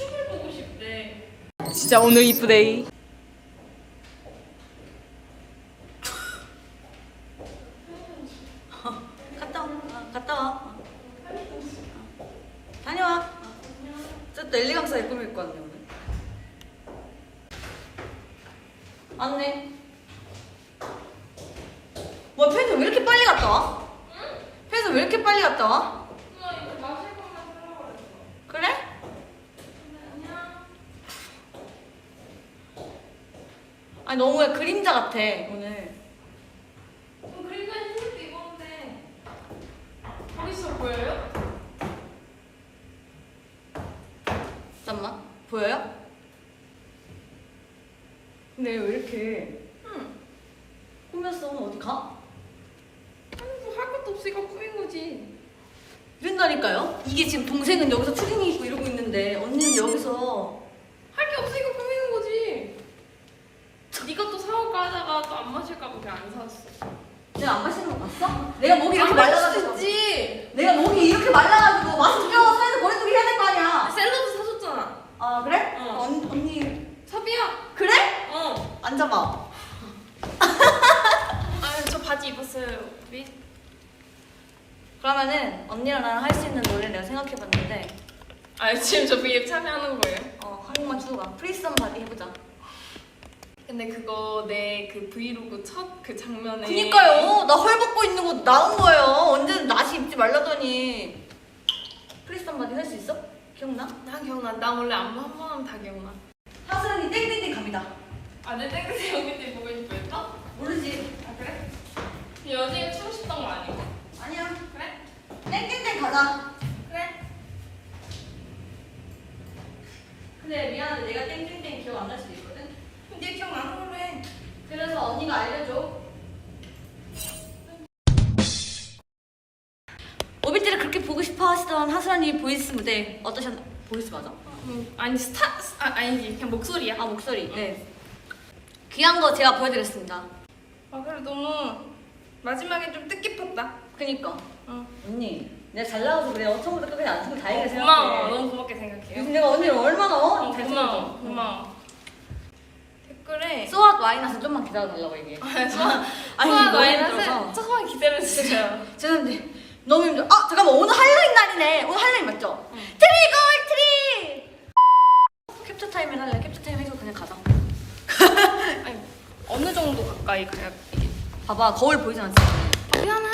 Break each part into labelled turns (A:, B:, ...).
A: 춤을 보고 싶대.
B: 진짜 오늘 이쁘데이.
C: 갔다 와. 어, 갔다 와. 어. 어. 다녀와. 어. 저또 엘리강사에 꿈을 입고 왔네 오늘. 왔네. 뭐 편의점 왜 이렇게 빨리 갔다 와? 편의점 왜 이렇게 빨리 갔다 와?
A: 누나 이거 마실 것만 사려고 그랬어.
C: 그래?
A: 안녕.
C: 아니 너무 왜 그림자 같아 오늘.
A: 그럼 그림자 흰색도 입었는데 멋있어 보여요?
C: 잠깐만 보여요? 근데 왜 이렇게
A: 응.
C: 꾸몄어? 어디 가?
A: 아니 뭐 할 것도 없으니까 꾸민 거지.
C: 이런다니까요? 이게 지금 동생은 여기서 추리닝 입고 이러고 있는데 언니는 여기서
A: 할 게 없으니까 꾸미는 거지. 네가 또 사올까 하다가 또 안 사왔어.
C: 내가 안 마시는 거 봤어? 내가 목이 이렇게
A: 수
C: 말라가지고
A: 있지.
C: 내가 목이 이렇게 말라가지고 마스크 껴서 사이드 거리두기 해야 될 거 아니야
A: 샐러드 사줬잖아.
C: 아 그래?
A: 어.
C: 언, 언니
A: 섭이야.
C: 그래?
A: 어.
C: 앉아봐
A: 아 저 바지 입었어요. 미.
C: 그러면은 언니랑 나랑 할 수 있는 노래 내가 생각해봤는데
A: 아 지금 저 V앱 참여하는 거예요?
C: 어, 한 곡만 추고 가 프리썸 바디 해보자
A: 근데 그거 내 그 브이로그 첫 그 장면에
C: 그니까요 나 헐벗고 있는 거 나온 거예요 언제는 나시 입지 말라더니 프리썸 바디 할 수 있어? 기억나?
A: 난 기억나. 나 원래 안무 한 번 하면 다 기억나.
C: 하슬이 땡땡땡 갑니다
A: 아내 여기 때 보고 싶어 했어?
C: 모르지
A: 아 그래? 여진이 추고 싶던 거 아니고?
C: 아니야
A: 그래?
C: 땡땡땡 가자
A: 그래?
C: 근데 미안한데 내가 땡땡땡 기억 안 날 수도 있거 든
A: 근데 기억나는 걸로 해.
C: 그래서 언니가 알려줘 오비티를 그렇게 보고 싶어 하시던 하슬언니 보이스 무대 어떠셨나? 보이스 맞아?
A: 음, 아니 스타 아 아니지 그냥 목소리야.
C: 아 목소리 네 귀한 거 제가 보여드렸습니다
A: 아 그래 너무 마지막에 좀 뜻깊었다.
C: 그니까
A: 어.
C: 언니 내가 잘 나와서 그래 처음부터 끝까지 안 쓰고 다행이라 생각해
A: 고마워. 너무 고맙게 생각해요.
C: 요즘 내가 언니를 얼마나 어?
A: 어,
C: 잘
A: 고마워. 고마워. 댓글에
C: 소아도 와이너스 좀만 기다려달라고 얘기해
A: 아, 소아
C: 너무
A: 마이너스
C: 힘들어서.
A: 조금만 기다려 주세요.
C: 죄송한데 너무 힘들어 아 잠깐만 오늘 할로윈 날이네 오늘 할로윈 맞죠? 트리걸 트리 캡처 타임을 할래 캡처 타임 해서 그냥 가자
A: 아니 어느 정도 가까이 가야 이게
C: 봐봐 거울 보이지 않지?
A: 아, 미안해.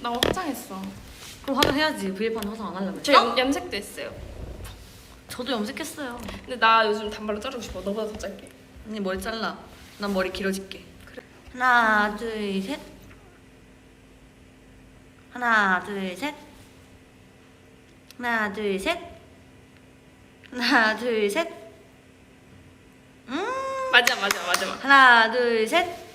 A: 나 오늘 화장했어.
C: 그럼 화장 해야지 브이앱하는 화장 안 하려면
A: 저 염, 염색도 했어요.
C: 저도 염색했어요
A: 근데 나 요즘 단발로 자르고 싶어. 너보다 더 짧게.
C: 언니 머리 잘라? 난 머리 길어질게. 그래. 하나 둘 셋. 하나 둘 셋. 하나 둘 셋. 하나 둘 셋. 음.
A: 맞아 맞아 맞아 맞아.
C: 하나 둘 셋